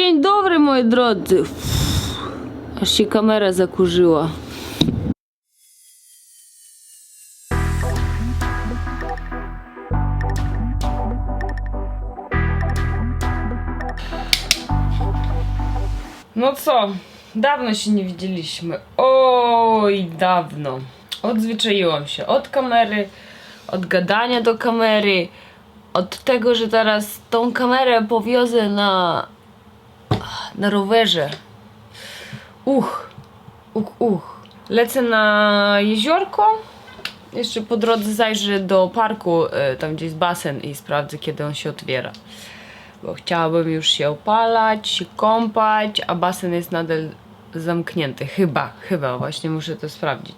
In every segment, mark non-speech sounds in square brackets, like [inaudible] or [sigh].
Dzień dobry moi drodzy. Aż się kamera zakurzyła. No co? Dawno się nie widzieliśmy. Oj, dawno. Odzwyczaiłam się od kamery, od gadania do kamery, od tego, że teraz tą kamerę powiozę na na rowerze. Uch, uch, uch. Lecę na jeziorko. Jeszcze po drodze zajrzę do parku, e, tam gdzie jest basen i sprawdzę, kiedy on się otwiera. Bo chciałabym już się opalać, się kąpać, a basen jest nadal zamknięty. Chyba, chyba, właśnie muszę to sprawdzić.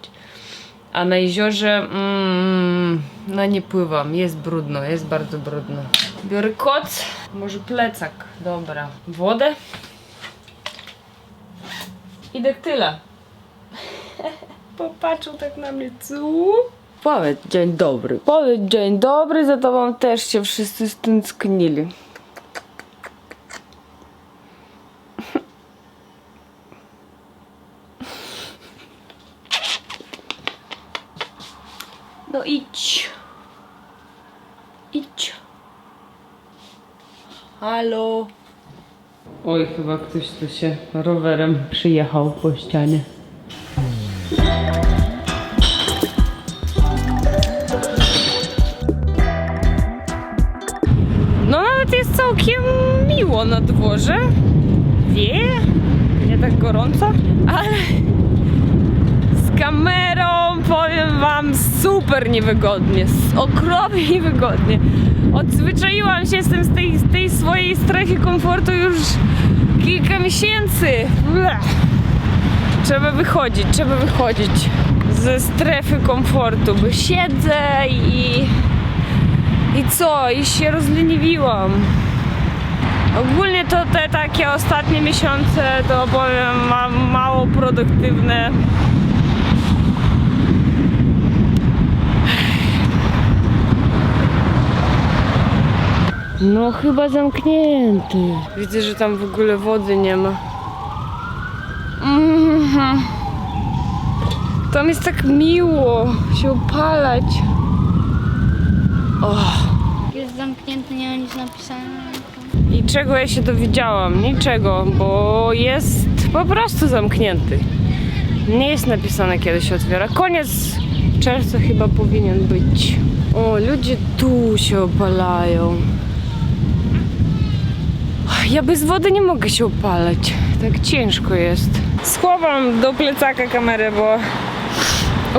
A na jeziorze, mm, no nie pływam, jest brudno, jest bardzo brudno. Biorę koc, może plecak, dobra. Wodę i daktyla. [laughs] Popatrzył tak na mnie, co? Powiedz dzień dobry. Powiedz dzień dobry, za tobą też się wszyscy stęsknili. [laughs] No idź. Idź. Halo. Oj, chyba ktoś tu się rowerem przyjechał po ścianie. No nawet jest całkiem miło na dworze. Wieje, nie tak gorąco, ale z kamerą powiem wam super niewygodnie, okropnie niewygodnie. Odzwyczaiłam się jestem z tej, z tej swojej strefy komfortu już kilka miesięcy. Blech. Trzeba wychodzić, trzeba wychodzić ze strefy komfortu, bo siedzę i i co? I się rozleniwiłam. Ogólnie to te takie ostatnie miesiące to powiem ma, mało produktywne. No chyba zamknięty. Widzę, że tam w ogóle wody nie ma. Mhm. Tam jest tak miło się opalać. Oh. Jest zamknięty, nie ma nic napisane. I czego ja się dowiedziałam? Niczego, bo jest po prostu zamknięty. Nie jest napisane kiedy się otwiera. Koniec czerwca chyba powinien być. O, ludzie tu się opalają. Ja bez wody nie mogę się opalać. Tak ciężko jest. Schowam do plecaka kamerę, bo...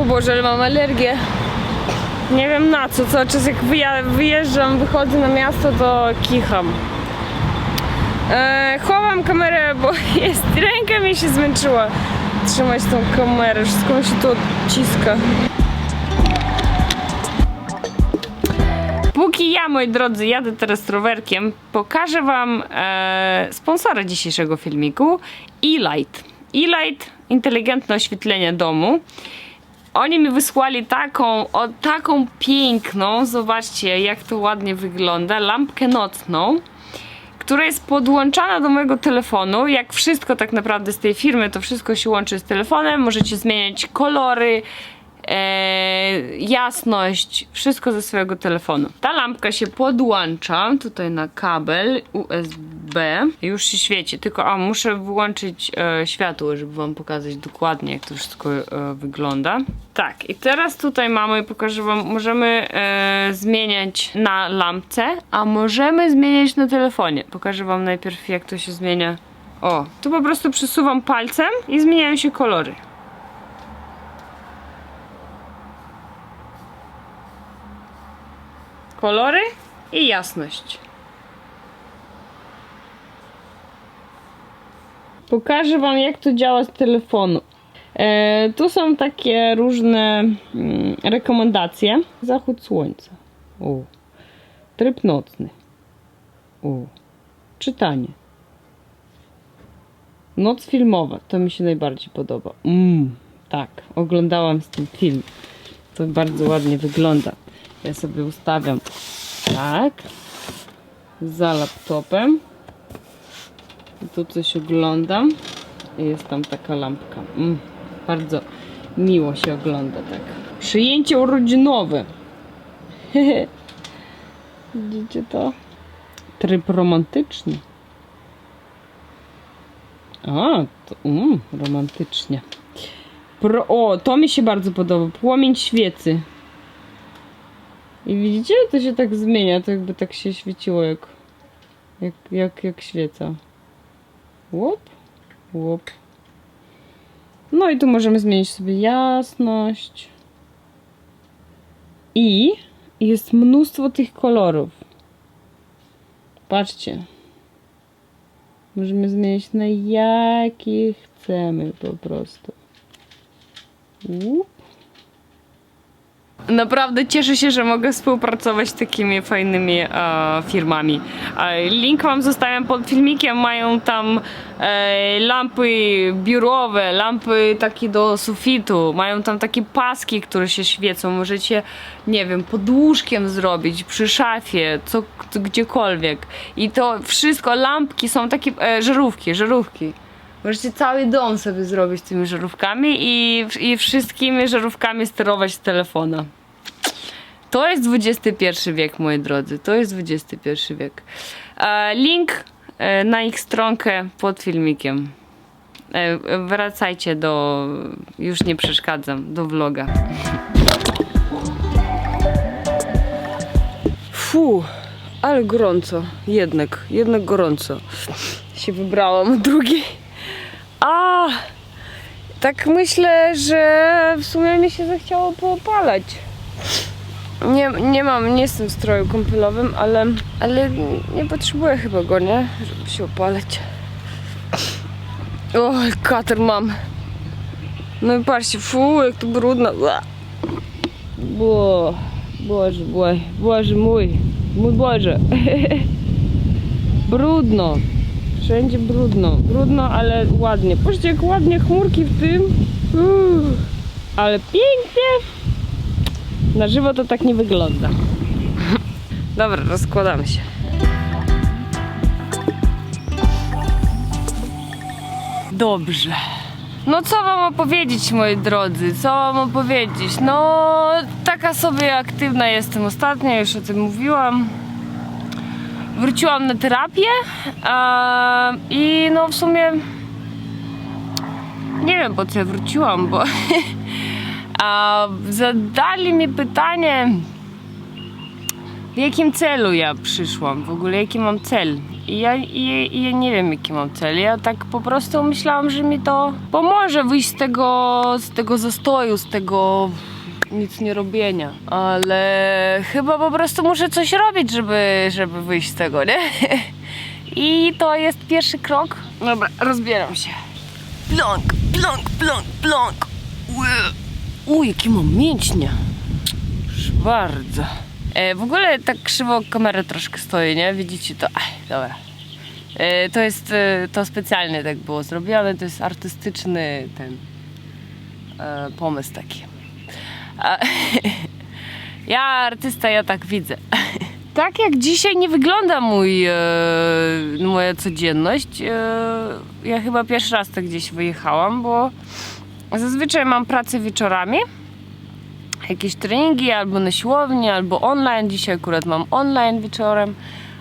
O Boże, ale mam alergię. Nie wiem na co, cały czas jak wyjeżdżam, wychodzę na miasto, to kicham. E, chowam kamerę, bo [laughs] jest, ręka mi się zmęczyła trzymać tą kamerę, wszystko mi się tu odciska. Póki ja, moi drodzy, jadę teraz rowerkiem, pokażę wam e, sponsora dzisiejszego filmiku, E-Light. E-Light, inteligentne oświetlenie domu. Oni mi wysłali taką, o, taką piękną, zobaczcie jak to ładnie wygląda, lampkę nocną, która jest podłączana do mojego telefonu. Jak wszystko tak naprawdę z tej firmy, to wszystko się łączy z telefonem. Możecie zmieniać kolory, e, jasność, wszystko ze swojego telefonu. Ta lampka się podłącza tutaj na kabel USB. Już się świeci, tylko a, muszę wyłączyć e, światło, żeby wam pokazać dokładnie, jak to wszystko e, wygląda. Tak, i teraz tutaj mamy, pokażę wam, możemy e, zmieniać na lampce, a możemy zmieniać na telefonie. Pokażę wam najpierw, jak to się zmienia. O, tu po prostu przesuwam palcem i zmieniają się kolory. Kolory i jasność. Pokażę Wam, jak to działa z telefonu. E, tu są takie różne mm, rekomendacje. Zachód słońca. O. Tryb nocny. O. Czytanie. Noc filmowa. To mi się najbardziej podoba. Mm, tak, oglądałam z tym film. To bardzo ładnie wygląda. Ja sobie ustawiam tak za laptopem. I tu coś oglądam. I jest tam taka lampka. Mm, bardzo miło się ogląda tak. Przyjęcie urodzinowe. [laughs] Widzicie to? Tryb romantyczny. A, to, mm, romantycznie. Pro, o, to mi się bardzo podoba. Płomień świecy. I widzicie, to się tak zmienia, to jakby tak się świeciło jak, jak, jak, jak świeca. Łop, łop. No i tu możemy zmienić sobie jasność. I jest mnóstwo tych kolorów. Patrzcie. Możemy zmienić na jakie chcemy po prostu. Naprawdę cieszę się, że mogę współpracować z takimi fajnymi e, firmami. E, link wam zostawiam pod filmikiem. Mają tam e, lampy biurowe, lampy takie do sufitu. Mają tam takie paski, które się świecą. Możecie, nie wiem, pod łóżkiem zrobić, przy szafie, co, gdziekolwiek. I to wszystko, lampki są takie, e, żarówki, żarówki. Możecie cały dom sobie zrobić tymi żarówkami i, i wszystkimi żarówkami sterować z telefona. To jest XXI wiek, moi drodzy. To jest XXI wiek. E, link e, na ich stronkę pod filmikiem. E, wracajcie do. Już nie przeszkadzam, do vloga. Fu, ale gorąco. Jednak, jednak gorąco. Się wybrałam drugi. A, tak myślę, że w sumie mi się zachciało poopalać. Nie, nie mam, nie jestem w stroju kąpielowym, ale, ale nie potrzebuję chyba go, nie? Żeby się opalać. O, kater mam. No i patrzcie, fu, jak to brudno. Bo, Boże, boj, Boże mój, mój Boże. [laughs] Brudno. Wszędzie brudno. Brudno, ale ładnie. Patrzcie, jak ładnie chmurki w tym. Uuu, ale pięknie. Na żywo to tak nie wygląda. [laughs] Dobra, rozkładamy się. Dobrze. No co wam opowiedzieć, moi drodzy? Co wam opowiedzieć? No, taka sobie aktywna jestem ostatnio, już o tym mówiłam wróciłam na terapię a, i no w sumie nie wiem po co ja wróciłam, bo [laughs] zadali mi pytanie w jakim celu ja przyszłam, w ogóle jaki mam cel. I ja, i, i ja nie wiem jaki mam cel. Ja tak po prostu myślałam, że mi to pomoże wyjść z tego, z tego zastoju, z tego nic nie robienia. Ale chyba po prostu muszę coś robić, żeby, żeby wyjść z tego, nie? [laughs] I to jest pierwszy krok. Dobra, rozbieram się. Plonk, plonk, plonk, plonk. Uj, jakie mam mięśnie. Bardzo. E, w ogóle tak krzywo kamera troszkę stoi, nie? Widzicie to? Ach, dobra. E, to jest, e, to specjalnie tak było zrobione, to jest artystyczny ten e, pomysł taki. [laughs] Ja artysta, ja tak widzę. [laughs] Tak jak dzisiaj nie wygląda mój, e, moja codzienność, e, ja chyba pierwszy raz tak gdzieś wyjechałam, bo zazwyczaj mam pracę wieczorami, jakieś treningi albo na siłowni, albo online. Dzisiaj akurat mam online wieczorem,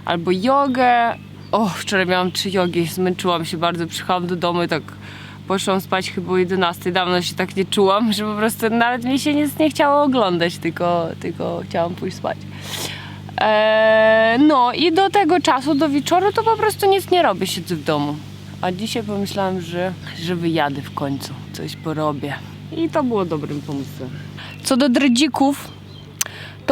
albo jogę. O, wczoraj miałam trzy jogi, zmęczyłam się bardzo, przyjechałam do domu i tak poszłam spać chyba o 11. Dawno się tak nie czułam, że po prostu nawet mi się nic nie chciało oglądać, tylko, tylko chciałam pójść spać. Eee, no i do tego czasu, do wieczoru to po prostu nic nie robię, siedzę w domu. A dzisiaj pomyślałam, że, że wyjadę w końcu, coś porobię. I to było dobrym pomysłem. Co do dredzików,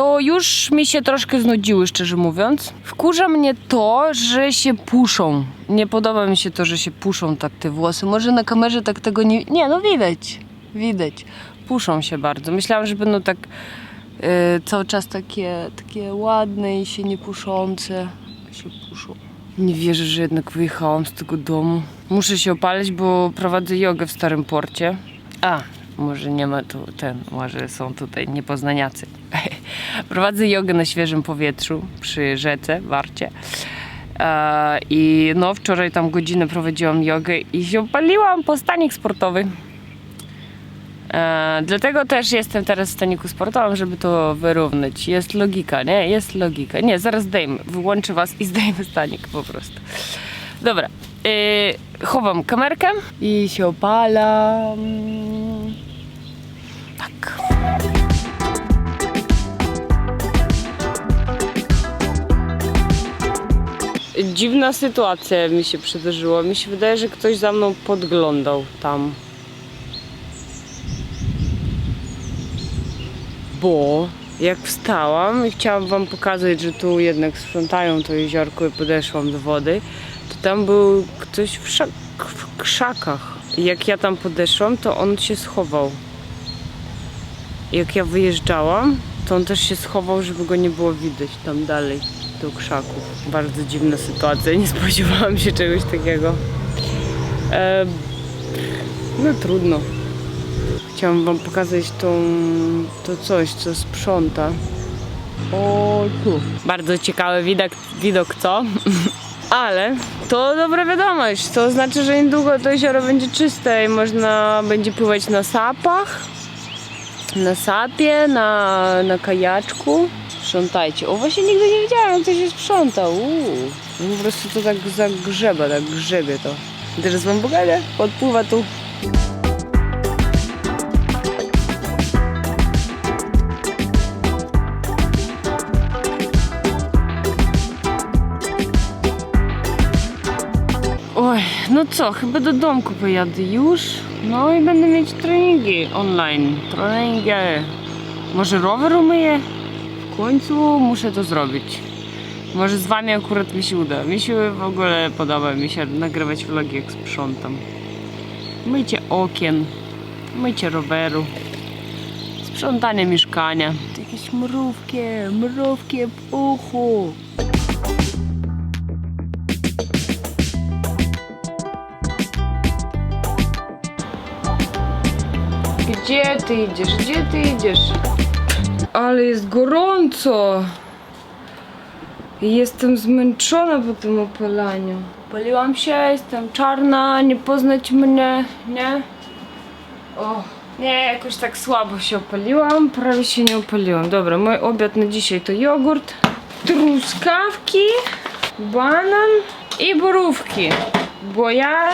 to już mi się troszkę znudziły, szczerze mówiąc. Wkurza mnie to, że się puszą. Nie podoba mi się to, że się puszą tak te włosy. Może na kamerze tak tego nie... Nie, no widać. Widać. Puszą się bardzo. Myślałam, że będą tak e, cały czas takie, takie ładne i się nie puszące. Się puszą. Nie wierzę, że jednak wyjechałam z tego domu. Muszę się opalić, bo prowadzę jogę w Starym Porcie. A, może nie ma tu ten, może są tutaj niepoznaniacy. [laughs] Prowadzę jogę na świeżym powietrzu przy rzece, Warcie. I no, wczoraj tam godzinę prowadziłam jogę i się opaliłam po stanik sportowy. Dlatego też jestem teraz w staniku sportowym, żeby to wyrównać. Jest logika, nie? Jest logika. Nie, zaraz zdejmę. Wyłączę was i [laughs] zdejmę stanik po prostu. Dobra. E, chowam kamerkę i się opalam. Tak. Dziwna sytuacja mi się przydarzyła. Mi się wydaje, że ktoś za mną podglądał tam. Bo jak wstałam i chciałam wam pokazać, że tu jednak sprzątają to jeziorko i podeszłam do wody, to tam był ktoś w, w krzakach. Jak ja tam podeszłam, to on się schował. Jak ja wyjeżdżałam, to on też się schował, żeby go nie było widać tam dalej, do krzaków. Bardzo dziwna sytuacja, nie [laughs] spodziewałam się czegoś takiego. E, no trudno. Chciałam wam pokazać tą, to coś, co sprząta. O, tu. Bardzo ciekawy widok, widok co? [laughs] Ale to dobra wiadomość. To znaczy, że niedługo to jezioro będzie czyste i można będzie pływać na sapach, na sapie, na, na kajaczku. Sprzątajcie. O, właśnie nigdy nie widziałam, kto się sprząta. Uuu. No Po prostu to tak zagrzeba, tak grzebie to. Teraz wam pokażę. Podpływa tu. Oj, no co, chyba do domku pojadę już. No i będę mieć treningi online. Treningi. Może rower umyję? W końcu muszę to zrobić. Może z wami akurat mi się uda. Mi się w ogóle podoba mi się nagrywać vlogi jak sprzątam. Mycie okien, mycie roweru, sprzątanie mieszkania. Jakieś mrówki, mrówki w uchu. Gdzie ty idziesz? Gdzie ty idziesz? Ale jest gorąco. Jestem zmęczona po tym opalaniu. Paliłam się, jestem czarna, nie poznać mnie, nie? O, nie, jakoś tak słabo się opaliłam, prawie się nie opaliłam. Dobra, mój obiad na dzisiaj to jogurt, truskawki, banan i borówki. Bo ja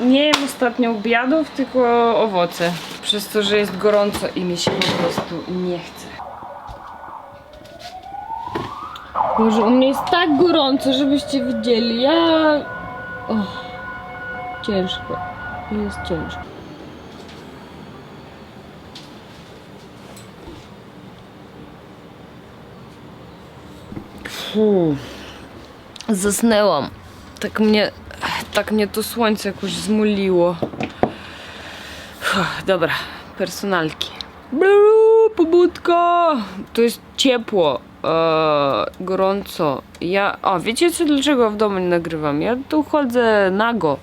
nie jem ostatnio obiadów, tylko owoce. Przez to, że jest gorąco i mi się po prostu nie chce. Może u mnie jest tak gorąco, żebyście widzieli. Ja. Ciężko. Jest ciężko. Fu. Zasnęłam. Tak mnie, tak mnie to słońce jakoś zmuliło. Dobra, personalki. Blu, pobudka! To jest ciepło, e, gorąco. Ja, a wiecie co, dlaczego w domu nie nagrywam? Ja tu chodzę nago,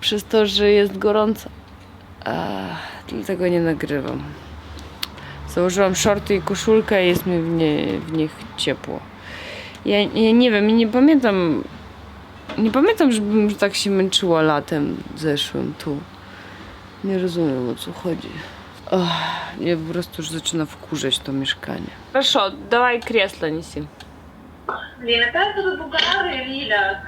przez to, że jest gorąco. E, dlatego nie nagrywam. Założyłam shorty i koszulkę i jest mi w, nie, w nich ciepło. Ja, ja nie wiem, nie pamiętam. Nie pamiętam, żebym tak się męczyła latem zeszłym tu. Nie rozumiem o co chodzi. Och, mnie po prostu już zaczyna wkurzać to mieszkanie. Хорошо, давай кресло неси. Блин, опять будут бугары, Лиля.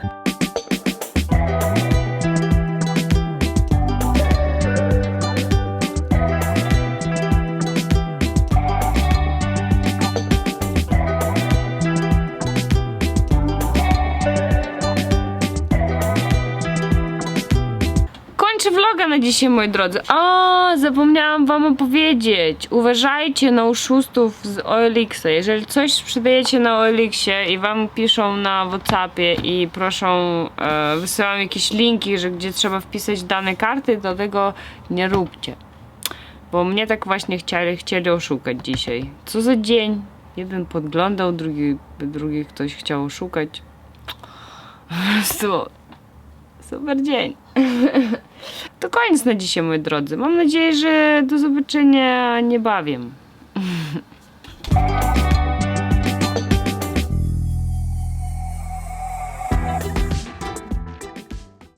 Dzisiaj, moi drodzy. A, zapomniałam wam opowiedzieć. Uważajcie na oszustów z OLX. Jeżeli coś sprzedajecie na OLX-ie i wam piszą na Whatsappie i proszą, e, wysyłają jakieś linki, że gdzie trzeba wpisać dane karty, to tego nie róbcie. Bo mnie tak właśnie chcieli, chcieli oszukać dzisiaj. Co za dzień. Jeden podglądał, drugi, drugi ktoś chciał oszukać. [laughs] Po prostu super dzień. To koniec na dzisiaj, moi drodzy. Mam nadzieję, że do zobaczenia niebawem.